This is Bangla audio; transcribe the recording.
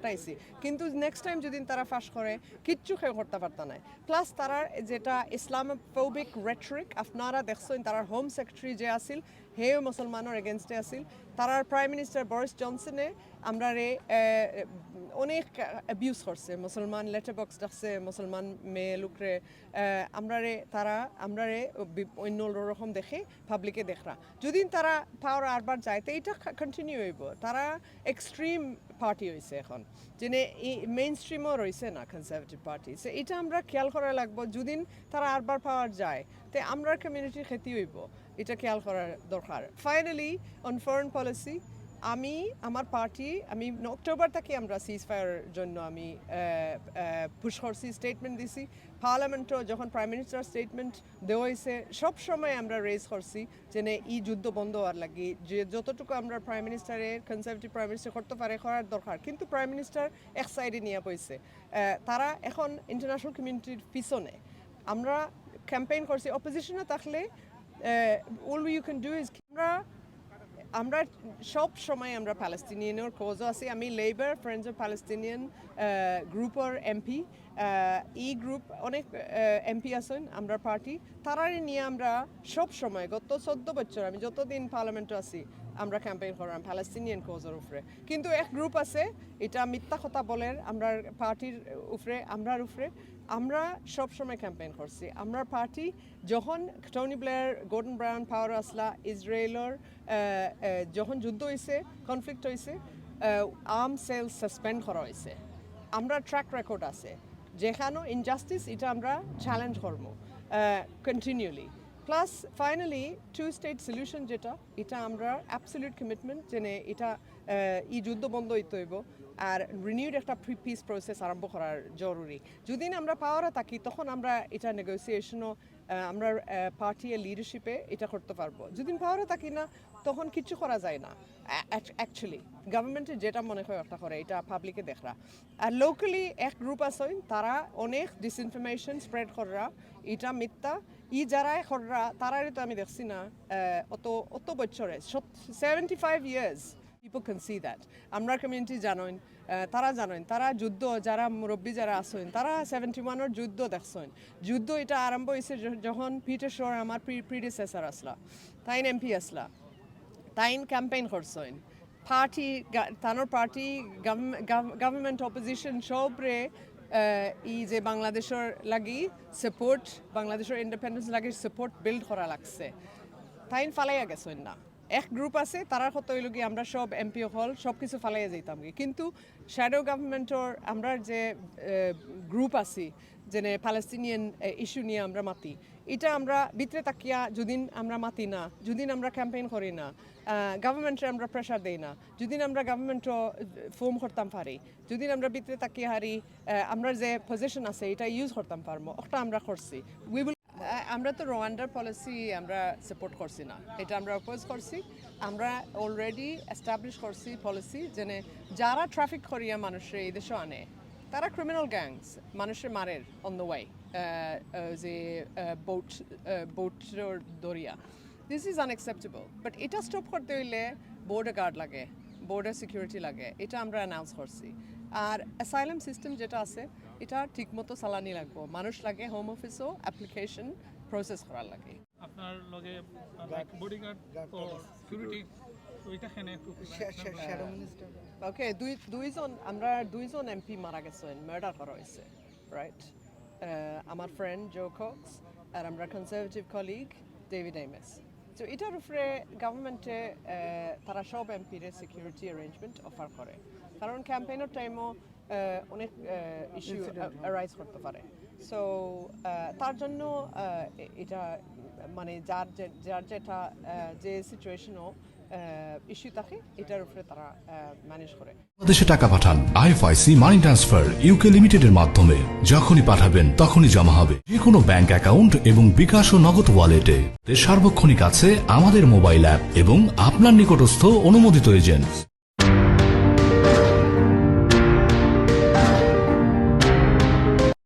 ফাটাইছি কিন্তু নেক্সট টাইম যদি তারা ফাঁস করে, কিচ্ছু খেয়ে করতে পারত না প্লাস তারা যেটা ইসলামোফোবিক রেটরিক আপনারা দেখছেন তারার হোম সেক্রেটারি যে আছিল হেও মুসলমানের এগেনস্টে আছিল। তারার প্রাইম মিনিস্টার বরিস জনসনে আমরা অনেক অ্যাবিউজ করছে, মুসলমান লেটার বক্স ডাকছে, মুসলমান মেয়ে লোকরে আমরা রে তারা আমরা রে অন্য রকম দেখে পাবলিকে দেখরা। যদি তারা পাওয়ার আরবার যায়, তো এইটা কন্টিনিউ হইব। তারা এক্সট্রিম পার্টি হয়েছে এখন, যেনে মেইন স্ট্রিমও রয়েছে না কনজারভেটিভ পার্টি সো এটা আমরা খেয়াল করা লাগবো, যদি তারা আরবার পাওয়ার যায়, তো আমরা কমিউনিটির ক্ষতি হইব। এটা খেয়াল করার দরকার। ফাইনালি অন ফরেন পলিসি আমি, আমার পার্টি আমি অক্টোবর থেকে আমরা সিজ ফায়ার জন্য আমি পুশ করছি স্টেটমেন্ট দিছি। পার্লামেন্টও যখন প্রাইম মিনিস্টার স্টেটমেন্ট দেওয়া হয়েছে সব সময় আমরা রেজ করছি যে এই যুদ্ধ বন্ধ হওয়ার লাগি। যে যতটুকু আমরা প্রাইম মিনিস্টারের কনজারভেটিভ প্রাইম মিনিস্টার করতে পারে, করার দরকার। কিন্তু প্রাইম মিনিস্টার এক সাইডে নিয়ে পড়ছে তারা এখন ইন্টারন্যাশনাল কমিউনিটির পিছনে। আমরা ক্যাম্পেইন করছি। অপোজিশনে থাকলে all you can do is আমরা আমরা সব সময় আমরা প্যালেস্তিনিয়ানের কোজও আছি। আমি লেবার ফ্রেন্ডস অফ প্যালেস্তিনিয়ান গ্রুপের এমপি ই গ্রুপ অনেক এমপি আছেন, আমরা পার্টি তারারে নিয়ে আমরা সব সময়, গত চোদ্দ বছর আমি যতদিন পার্লামেন্টে আছি আমরা ক্যাম্পেইন করলাম প্যালেস্তিনিয়ান কোজের উপরে। কিন্তু এক গ্রুপ আছে, এটা মিথ্যা কথা বলেন আমরা পার্টির উপরে, আমরার উপরে। আমরা সব সময় ক্যাম্পেইন করছি। আমরা পার্টি যখন Tony Blair Gordon Brown power আসলা ইসরায়েলের যখন যুদ্ধ হয়েছে কনফ্লিক্ট হয়েছে আর্ম সেল সাসপেন্ড করা হয়েছে আমরা ট্র্যাক রেকর্ড আছে। যেখানে ইনজাস্টিস এটা আমরা চ্যালেঞ্জ করব continually plus finally two state solution যেটা, এটা আমরা অ্যাবসলিউট কমিটমেন্ট যে এটা এই যুদ্ধ বন্ধ হইতে হইব। আর রিনিউড একটা প্রি পিস প্রসেস আরম্ভ করার জরুরি। যদি আমরা পাওয়ারে থাকি, তখন আমরা এটা নেগোসিয়েশনও আমরা পার্টি লিডারশিপে এটা করতে পারব। যদি পাওয়ারে থাকি না, তখন কিছু করা যায় না। অ্যাকচুয়ালি গভর্নমেন্টের যেটা মনে হয় একটা করে, এটা পাবলিকে দেখরা। আর লোকালি এক গ্রুপ আছে, তারা অনেক ডিসইনফরমেশন স্প্রেড করা এটা মিথ্যা। ই যারাই খররা তারারই তো আমি দেখছি না অত অত বছরে seventy five years people can see that আমরা কমিউনিটি জানেন তারা জানেন তারা যুদ্ধ যারা মুরব্বী যারা আছেন তারা সেভেন্টি ওয়ানের যুদ্ধ দেখছেন যুদ্ধ এটা আরম্ভ হয়েছে যখন পিটার শোর আমার প্রিডিসেসার আসলা তাইন এমপি আসলা তাইন ক্যাম্পেইন করছেন পার্টি তানোর পার্টি গভর্নমেন্ট অপোজিশন সবরে ই যে বাংলাদেশের লাগি সাপোর্ট বাংলাদেশের ইন্ডিপেন্ডেন্স লাগি সাপোর্ট বিল্ড করা লাগছে। তাইন ফালাইয়া গেছেন না। এক গ্রুপ আছে তারার কত হইল কি আমরা সব এমপি হল সব কিছু ফালাইয়া যাইতাম কিন্তু শ্যাডো গভর্নমেন্টর আমরা যে গ্রুপ আছি, যেনে প্যালেস্তিনিয়ান ইস্যু নিয়ে আমরা মাতি, এটা আমরা ভিতরে তাকিয়া যদি আমরা মাতি না যদি আমরা ক্যাম্পেইন করি না গভর্নমেন্টে আমরা প্রেশার দেই না যদি আমরা গভর্নমেন্টও ফোম করতাম পারি যদি আমরা ভিতরে তাকিয়ে হারি আমরা যে পজিশন আছে, এটা ইউজ করতাম পারব ওটা আমরা করছি। উই আমরা তো রোয়ান্ডার পলিসি আমরা সাপোর্ট করছি না। এটা আমরা অপোজ করছি। আমরা অলরেডি এস্টাবলিশ করছি পলিসি যেনে যারা ট্রাফিক করিয়া মানুষের এই দেশে আনে, তারা ক্রিমিনাল গ্যাংস মানুষের মারের অন দ্য ওয়াই যে বোট বোট দরিয়া। দিস ইজ আনএক্সেপ্টেবল বাট এটা স্টপ করতে হইলে বোর্ডার গার্ড লাগে বোর্ডার সিকিউরিটি লাগে, এটা আমরা অ্যানাউন্স করছি। আর অ্যাসাইলাম সিস্টেম যেটা আছে, এটা ঠিকমতো চালানি লাগবো। মানুষ লাগে হোম অফিসও অ্যাপ্লিকেশন প্রসেস করার লাগে। আপনার লগে বডিগার্ড সিকিউরিটি ওকে দুই দুইজন আমরা দুইজন এমপি মারা গেছেন মার্ডার করা হয়েছে রাইট আমার ফ্রেন্ড জো কক্স আর আমরা কনজারভেটিভ কলিগ ডেভিড এমএস তো এটার উপরে গভর্নমেন্টে তারা সব এমপির সিকিউরিটি অ্যারেঞ্জমেন্ট অফার করে। কারণ ক্যাম্পেইনের টাইমও অনেক ইস্যু অ্যারাইজ করতে পারে। সো তার জন্য এটা মানে যার যার যেটা আহ, যে সিচুয়েশনও ইস্যু থাকে এটার উপরে তারা ম্যানেজ করে। বাংলাদেশে টাকা পাঠান আইএফআইসি মানি ট্রান্সফার ইউকে লিমিটেডের মাধ্যমে। যখনই পাঠাবেন তখনই জমা হবে। যে কোনো ব্যাংক অ্যাকাউন্ট এবং বিকাশ ও নগদ ওয়ালেটে। সার্বক্ষণিক আছে আমাদের মোবাইল অ্যাপ এবং আপনার নিকটস্থ অনুমোদিত এজেন্ট